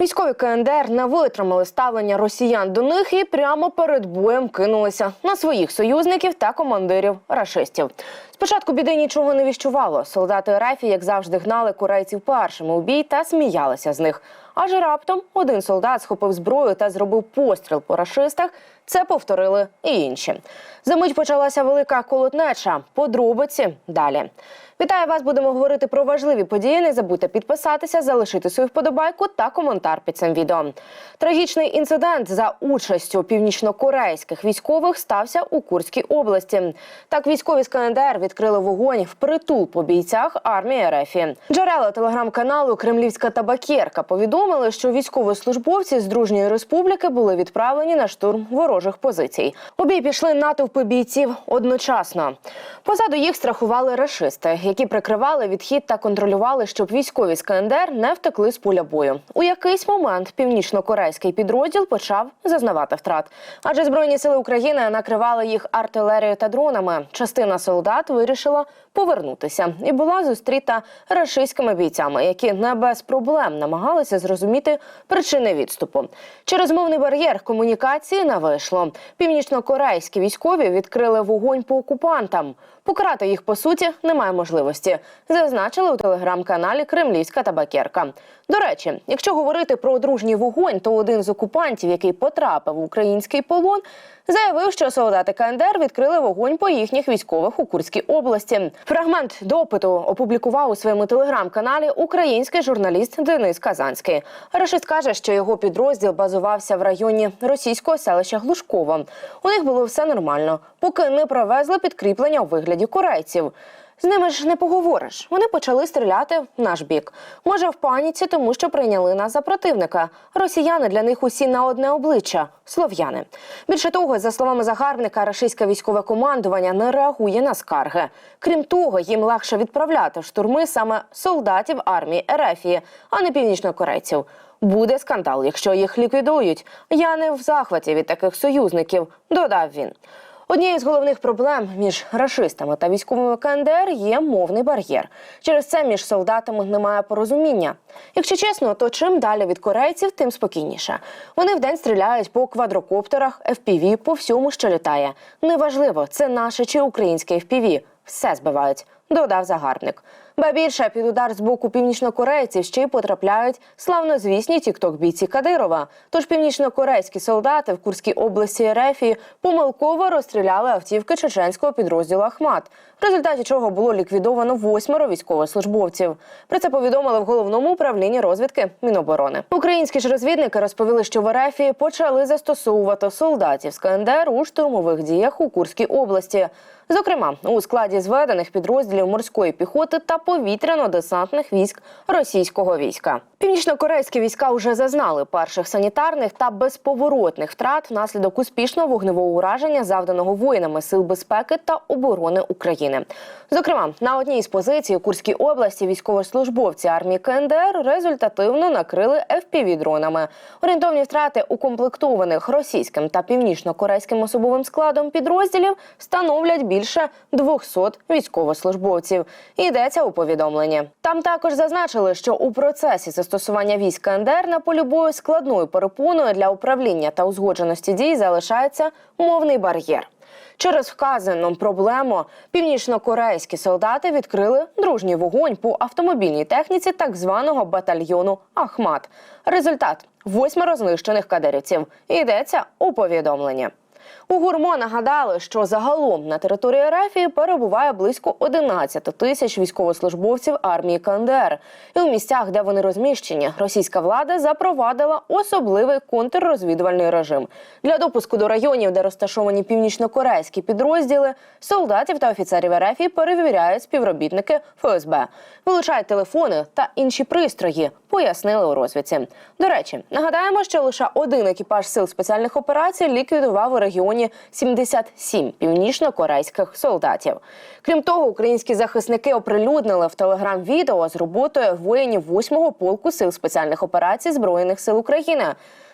Військові КНДР не витримали ставлення росіян до них і прямо перед боєм кинулися на своїх союзників та командирів рашистів. Спочатку біди нічого не віщувало. Солдати РФ, як завжди, гнали корейців першими у бій та сміялися з них. Аж раптом один солдат схопив зброю та зробив постріл по рашистах. Це повторили і інші. Замить почалася велика колотнеча. Подробиці далі. Вітаю вас! Будемо говорити про важливі події. Не забудьте підписатися, залишити свою вподобайку та коментар під цим відео. Трагічний інцидент за участю північнокорейських військових стався у Курській області. Так, військові з КНДР відкрили вогонь в притул по бійцях армії РФ. Джерела телеграм-каналу Кремлівська табакерка повідомили, що військовослужбовці з дружньої республіки були відправлені на штурм ворожих позицій. У бій пішли натовпи бійців одночасно. Позаду їх страхували рашисти, які прикривали відхід та контролювали, щоб військові з КНДР не втекли з поля бою. У якийсь момент північно-корейський підрозділ почав зазнавати втрат, адже збройні сили України накривали їх артилерією та дронами. Частина солдат вирішила повернутися і була зустріта рашистськими бійцями, які не без проблем намагалися зрозуміти причини відступу. Через мовний бар'єр комунікації не вийшло. Північно-корейські військові відкрили вогонь по окупантам. Покарати їх по суті немає можливості, зазначили у телеграм-каналі Кремлівська табакерка. До речі, якщо говорити про дружній вогонь, то один з окупантів, який потрапив у український полон, заявив, що солдати КНДР відкрили вогонь по їхніх військових у Курській області. Фрагмент допиту опублікував у своєму телеграм-каналі український журналіст Денис Казанський. Рашист каже, що його підрозділ базувався в районі російського селища Глушково. У них було все нормально, поки не привезли підкріплення у вигляді корейців. З ними ж не поговориш. Вони почали стріляти в наш бік. Може, в паніці, тому що прийняли нас за противника. Росіяни для них усі на одне обличчя слов'яни. Більше того, за словами загарбника, рашистське військове командування не реагує на скарги. Крім того, їм легше відправляти в штурми саме солдатів армії Ерефії, а не північнокорейців. Буде скандал, якщо їх ліквідують. Я не в захваті від таких союзників, додав він. Однією з головних проблем між рашистами та військовими КНДР є мовний бар'єр. Через це між солдатами немає порозуміння. Якщо чесно, то чим далі від корейців, тим спокійніше. Вони вдень стріляють по квадрокоптерах, FPV, по всьому, що літає. Неважливо, це наше чи українське FPV. Все збивають, додав загарбник. Ба більше під удар з боку північнокорейців ще й потрапляють славнозвісні тікток-бійці Кадирова. Тож північнокорейські солдати в Курській області Рефії помилково розстріляли автівки чеченського підрозділу Ахмат, в результаті чого було ліквідовано восьмеро військовослужбовців. Про це повідомили в головному управлінні розвідки Міноборони. Українські ж розвідники розповіли, що в Рефії почали застосовувати солдатів з КНДР у штурмових діях у Курській області. Зокрема, у складі зведених підрозділів морської піхоти та повітряно-десантних військ російського війська. Північно-корейські війська вже зазнали перших санітарних та безповоротних втрат внаслідок успішного вогневого ураження, завданого воїнами сил безпеки та оборони України. Зокрема, на одній з позицій у Курській області військовослужбовці армії КНДР результативно накрили FPV-дронами. Орієнтовні втрати укомплектованих російським та північно-корейським особовим складом підрозділів становлять більше 200 військовослужбовців. Йдеться у повідомленні. Там також зазначили, що у процесі застосування військ КНДР на полі бою складною перепоною для управління та узгодженості дій залишається мовний бар'єр. Через вказану проблему північно-корейські солдати відкрили дружній вогонь по автомобільній техніці так званого батальйону Ахмат. Результат восьмеро знищених кадирівців. Йдеться у повідомленні. У ГУРМО нагадали, що загалом на території Ерефії перебуває близько 11 тисяч військовослужбовців армії КНДР. І у місцях, де вони розміщені, російська влада запровадила особливий контррозвідувальний режим для допуску до районів, де розташовані північнокорейські підрозділи, солдатів та офіцерів Ерефії перевіряють співробітники ФСБ, вилучають телефони та інші пристрої. Пояснили у розвідці. До речі, нагадаємо, що лише один екіпаж сил спеціальних операцій ліквідував регіоні 77 північно-корейських солдатів. Крім того, українські захисники оприлюднили в телеграм відео з роботою воїнів 8-го полку сил спеціальних операцій збройних сил України.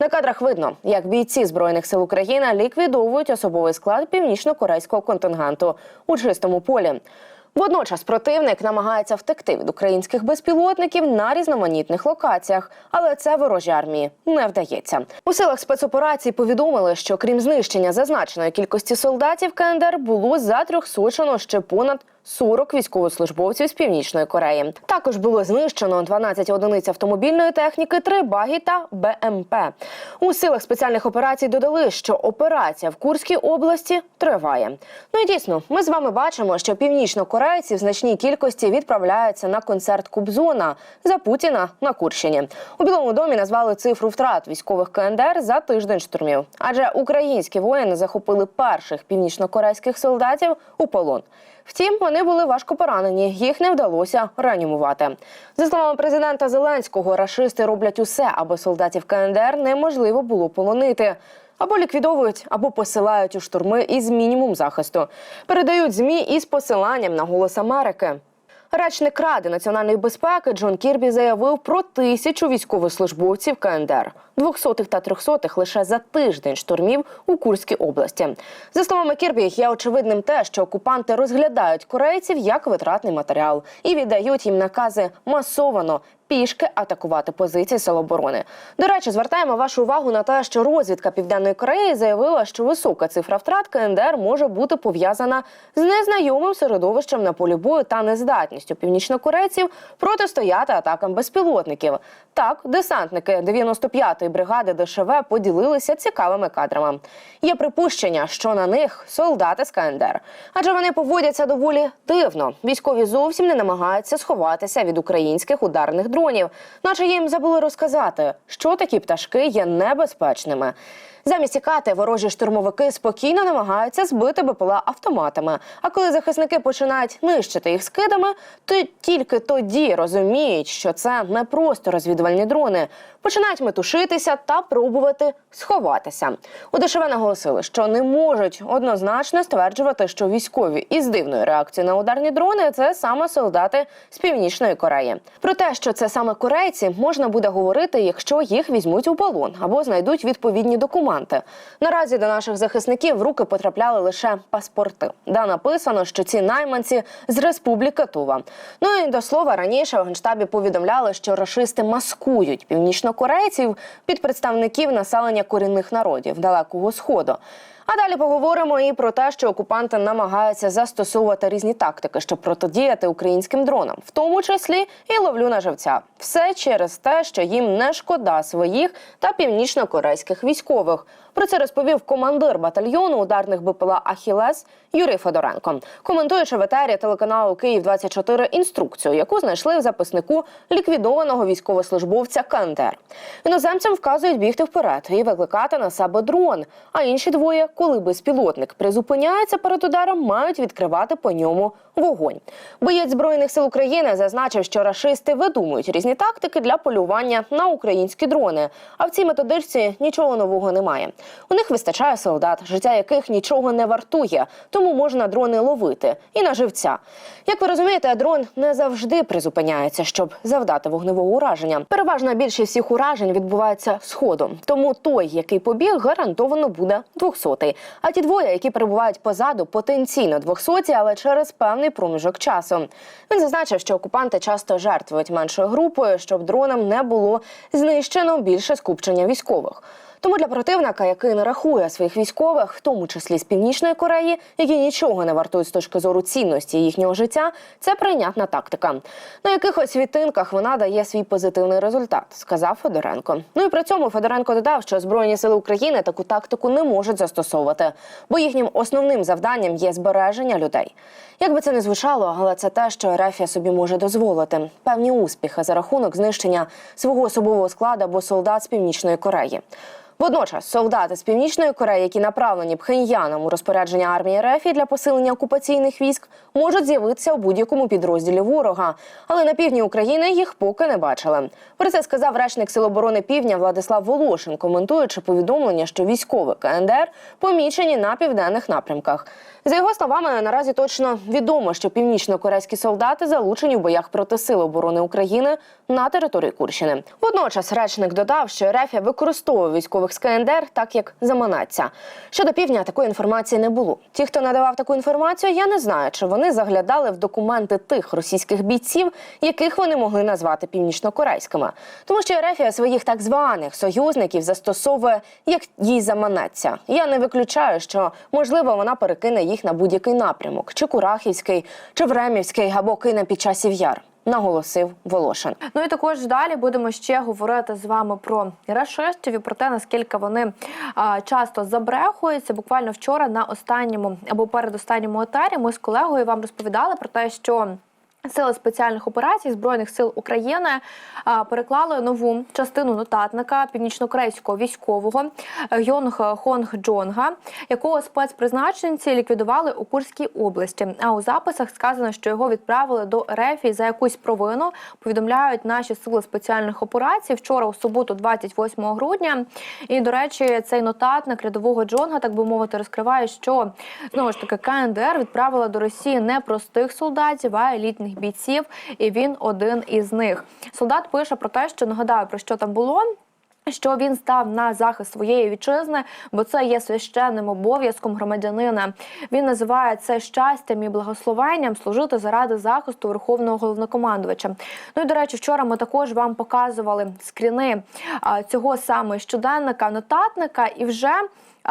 На кадрах видно, як бійці збройних сил України ліквідовують особовий склад північно-корейського контингенту у чистому полі. Водночас противник намагається втекти від українських безпілотників на різноманітних локаціях, але це ворожі армії не вдається. У силах спецоперації повідомили, що крім знищення зазначеної кількості солдатів КНДР було затрьохсочено ще понад 40 військовослужбовців з північної Кореї. Також було знищено 12 одиниць автомобільної техніки, 3 багі та БМП. У силах спеціальних операцій додали, що операція в Курській області триває. Ну і дійсно, ми з вами бачимо, що північнокорейці в значній кількості відправляються на концерт Кубзона за Путіна на Курщині. У Білому домі назвали цифру втрат військових КНДР за тиждень штурмів, адже українські воїни захопили перших північнокорейських солдатів у полон. Втім, вони були важко поранені, їх не вдалося реанімувати. За словами президента Зеленського, рашисти роблять усе, аби солдатів КНДР неможливо було полонити. Або ліквідовують, або посилають у штурми із мінімум захисту. Передають змі із посиланням на голос Америки. Речник Ради національної безпеки Джон Кірбі заявив про тисячу військовослужбовців КНДР, 200-х та 300-х лише за тиждень штурмів у Курській області. За словами Кірбі, є очевидним те, що окупанти розглядають корейців як витратний матеріал і віддають їм накази масовано пішки атакувати позиції Сил оборони. До речі, звертаємо вашу увагу на те, що розвідка Південної Кореї заявила, що висока цифра втрат КНДР може бути пов'язана з незнайомим середовищем на полі бою та нездатністю північнокорейців протистояти атакам безпілотників. Так, десантники 95-ї бригади ДШВ поділилися цікавими кадрами. Є припущення, що на них солдати з КНДР, адже вони поводяться доволі дивно. Військові зовсім не намагаються сховатися від українських ударних дронів, наче їм забули розказати, що такі пташки є небезпечними. Замість тікати, ворожі штурмовики спокійно намагаються збити БПЛА автоматами. А коли захисники починають нищити їх скидами, то тільки тоді розуміють, що це не просто розвідувальні дрони. Починають метушитися та пробувати сховатися. У ДШВ наголосили, що не можуть однозначно стверджувати, що військові із дивною реакцією на ударні дрони це саме солдати з північної Кореї. Про те, що це саме корейці, можна буде говорити, якщо їх візьмуть у полон або знайдуть відповідні документи. Наразі до наших захисників в руки потрапляли лише паспорти, де написано, що ці найманці з республіки Тува. Ну і до слова раніше в генштабі повідомляли, що рашисти маскують північнокорейців під представників населення корінних народів далекого сходу. А далі поговоримо і про те, що окупанти намагаються застосовувати різні тактики, щоб протидіяти українським дронам, в тому числі і ловлю на живця. Все через те, що їм не шкода своїх та північно-корейських військових. Про це розповів командир батальйону ударних БПЛА Ахілес Юрій Федоренко, коментуючи в етері телеканалу Київ 24 інструкцію, яку знайшли в записнику ліквідованого військовослужбовця КНДР. Іноземцям вказують бігти вперед і викликати на себе дрон. А інші двоє, коли безпілотник призупиняється перед ударом, мають відкривати по ньому вогонь. Боєць збройних сил України зазначив, що рашисти видумують різні тактики для полювання на українські дрони. А в цій методичці нічого нового немає. У них вистачає солдат, життя яких нічого не вартує, тому можна дрони ловити і на живця. Як ви розумієте, дрон не завжди призупиняється, щоб завдати вогневого ураження. Переважна більшість всіх уражень відбувається сходом. Тому той, який побіг, гарантовано буде 200-й. А ті двоє, які перебувають позаду, потенційно 200-ті, але через певний проміжок часу. Він зазначив, що окупанти часто жертвують меншою групою, щоб дронам не було знищено більше скупчення військових. Тому для противника, який не рахує своїх військових, в тому числі з північної Кореї, які нічого не вартують з точки зору цінності їхнього життя, це прийнятна тактика. На якихось світинках вона дає свій позитивний результат, сказав Федоренко. Ну і при цьому Федоренко додав, що збройні сили України таку тактику не можуть застосовувати, бо їхнім основним завданням є збереження людей. Як би це не звучало, але це те, що Ерефія собі може дозволити певні успіхи за рахунок знищення свого особового складу або солдат з північної Кореї. Водночас солдати з північної Кореї, які направлені Пхеньяном у розпорядження армії РФ для посилення окупаційних військ, можуть з'явитися у будь-якому підрозділі ворога. Але на півдні України їх поки не бачили. Про це сказав речник Сил оборони Півдня Владислав Волошин, коментуючи повідомлення, що військові КНДР помічені на південних напрямках. За його словами, наразі точно відомо, що північно-корейські солдати залучені в боях проти сил оборони України на території Курщини. Водночас речник додав, що РФ використовує військових військових з КНДР, так як заманаться. Щодо півдня такої інформації не було. Ті, хто надавав таку інформацію, я не знаю, чи вони заглядали в документи тих російських бійців, яких вони могли назвати північнокорейськими, тому що Ерефія своїх так званих союзників застосовує як їй заманеться. Я не виключаю, що можливо вона перекине їх на будь-який напрямок, чи Курахівський, чи Времівський, або кине під часів яр. Наголосив Волошин. Ну і також далі будемо ще говорити з вами про рашистів і про те, наскільки вони часто забрехуються. Буквально вчора на останньому або передостанньому етері ми з колегою вам розповідали про те, що. Сили спеціальних операцій збройних сил України переклали нову частину нотатника північнокорейського військового е, Йонг Хонг Джонга, якого спецпризначенці ліквідували у Курській області. А у записах сказано, що його відправили до РФ за якусь провину. Повідомляють наші сили спеціальних операцій вчора у суботу, 28 грудня. І до речі, цей нотатник рядового Джонга, так би мовити, розкриває, що знову ж таки КНДР відправила до Росії не простих солдатів, а елітних бійців, і він один із них. Солдат пише про те, що нагадаю про що там було. Що він став на захист своєї вітчизни, бо це є священним обов'язком громадянина. Він називає це щастям і благословенням служити заради захисту верховного головнокомандувача. Ну і до речі, вчора ми також вам показували скріни цього саме щоденника, нотатника, і вже.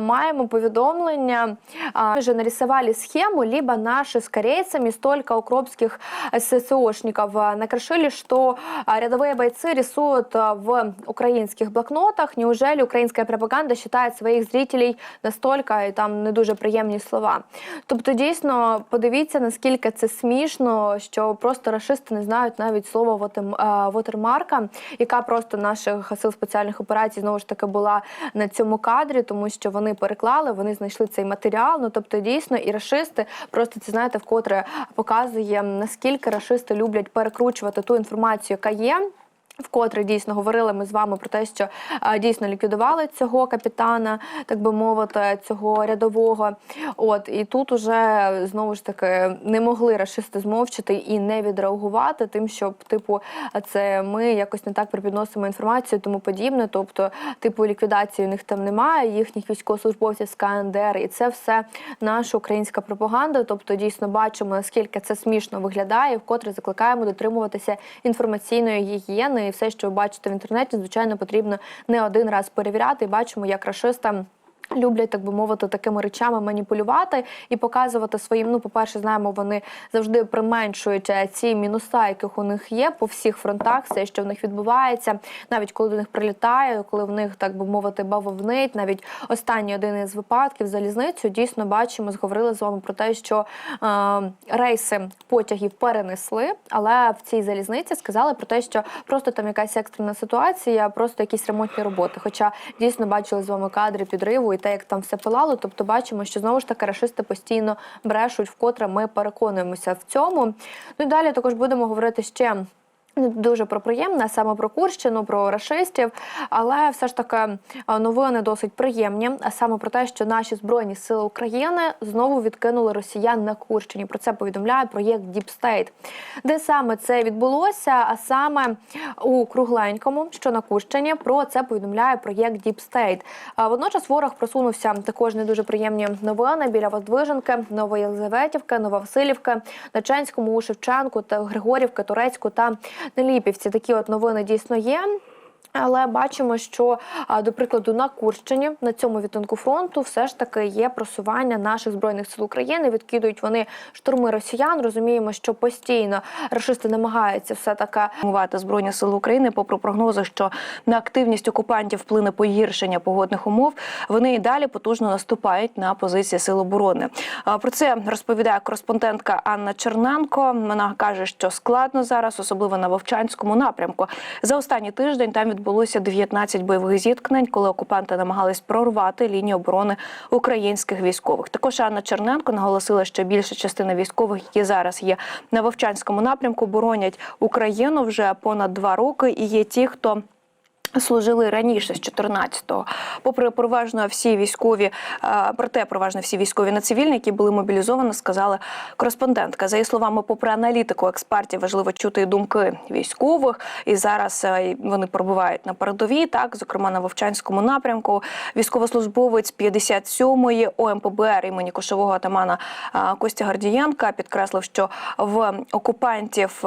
Маємо повідомлення, а, вже нарисовали схему, либо наши с корейцами столько укропских ССОшников накрошили, что а, рядовые бойцы рисуют в украинских блокнотах. Неужели українська пропаганда вважає своїх зрителей настільки і там не дуже приємні слова? Тобто, дійсно, подивіться, наскільки це смішно, що просто рашисти не знають навіть слова «вотем- вотермарка, яка просто наших сил спеціальних операцій знову ж таки була на цьому кадрі, тому що вони переклали, вони знайшли цей матеріал. Ну тобто, дійсно, і рашисти просто це знаєте, вкотре показує наскільки рашисти люблять перекручувати ту інформацію, яка є. Вкотре дійсно говорили ми з вами про те, що дійсно ліквідували цього капітана, так би мовити, цього рядового. От і тут уже знову ж таки не могли рашисти змовчати і не відреагувати, тим, щоб типу це ми якось не так припідносимо інформацію, тому подібне. Тобто, типу ліквідації у них там немає, їхніх військовослужбовців з КНДР, і це все наша українська пропаганда. Тобто, дійсно бачимо наскільки це смішно виглядає. Вкотре закликаємо дотримуватися інформаційної гігієни. І все, що ви бачите в інтернеті, звичайно, потрібно не один раз перевіряти. І бачимо, як рашистам. Люблять, так би мовити, такими речами маніпулювати і показувати своїм. Ну, по-перше, знаємо, вони завжди применшують е, ці мінуса, яких у них є по всіх фронтах, все, що в них відбувається, навіть коли до них прилітає, коли в них, так би мовити, бавовнить. Навіть останній один із випадків залізницю дійсно бачимо, зговорили з вами про те, що е, рейси потягів перенесли, але в цій залізниці сказали про те, що просто там якась екстрена ситуація, просто якісь ремонтні роботи. Хоча дійсно бачили з вами кадри підриву і те, як там все пилало. Тобто бачимо, що знову ж таки рашисти постійно брешуть, вкотре ми переконуємося в цьому. Ну і далі також будемо говорити ще. Дуже про приємне, саме про Курщину, про рашистів, але все ж таки новини досить приємні. А саме про те, що наші збройні сили України знову відкинули росіян на Курщині. Про це повідомляє проєкт Deep State. Де саме це відбулося? А саме у Кругленькому, що на Курщині, про це повідомляє проєкт Deep State. Водночас ворог просунувся також не дуже приємні новини біля Воздвиженки, Новоєлизаветівки, Нововасилівки, Начанському, у Шевченку та Григорівки, Турецьку та Неліпівці. Такі от новини дійсно є. Але бачимо, що до прикладу на Курщині на цьому відтинку фронту все ж таки є просування наших збройних сил України. Відкидують вони штурми росіян. Розуміємо, що постійно рашисти намагаються все таки Мувати збройні сили України, попри прогнози, що на активність окупантів вплине погіршення погодних умов, вони і далі потужно наступають на позиції сил оборони. Про це розповідає кореспондентка Анна Черненко. Вона каже, що складно зараз, особливо на Вовчанському напрямку. За останній тиждень там відбулося 19 бойових зіткнень, коли окупанти намагались прорвати лінію оборони українських військових. Також Анна Черненко наголосила, що більша частина військових, які зараз є на Вовчанському напрямку, боронять Україну вже понад два роки. І є ті, хто Служили раніше з 14-го. Попри переважно всі військові, е, проте переважно всі військові на цивільні, які були мобілізовані, сказала кореспондентка. За її словами, попри аналітику експертів, важливо чути думки військових. І зараз е, вони перебувають на передовій. Так, зокрема на Вовчанському напрямку. Військовослужбовець 57-ї ОМПБР імені кошового атамана е, Костя Гардієнка підкреслив, що в окупантів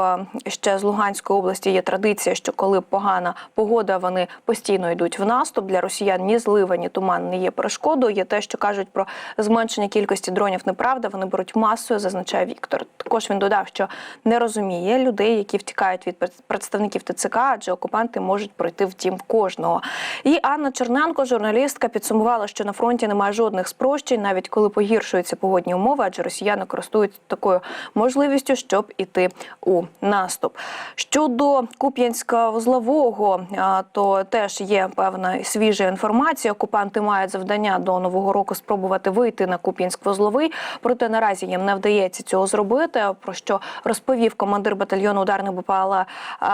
ще з Луганської області є традиція, що коли погана погода, вони постійно йдуть в наступ. Для росіян ні злива, ні туман не є перешкодою. Є те, що кажуть про зменшення кількості дронів. Неправда, вони беруть масою, зазначає Віктор. Також він додав, що не розуміє людей, які втікають від пред- представників ТЦК, адже окупанти можуть пройти в дім кожного. І Анна Черненко, журналістка, підсумувала, що на фронті немає жодних спрощень, навіть коли погіршуються погодні умови, адже росіяни користуються такою можливістю, щоб іти у наступ. Щодо Куп'янська вузлового, а, теж є певна свіжа інформація. Окупанти мають завдання до нового року спробувати вийти на Куп'янськ вузловий. Проте наразі їм не вдається цього зробити. Про що розповів командир батальйону ударних БПЛА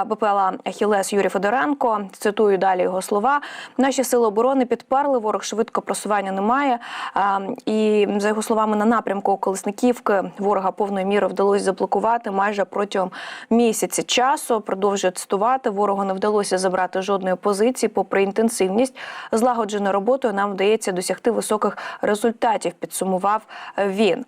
БПЛА Ахілес Юрій Федоренко. Цитую далі його слова: наші сили оборони підперли ворог швидко просування немає. І за його словами, на напрямку Колесниківки ворога повної міри вдалося заблокувати майже протягом місяця часу. Продовжує цитувати. Ворогу не вдалося забрати жодної позиції. Попри інтенсивність злагодженою роботою, нам вдається досягти високих результатів. Підсумував він.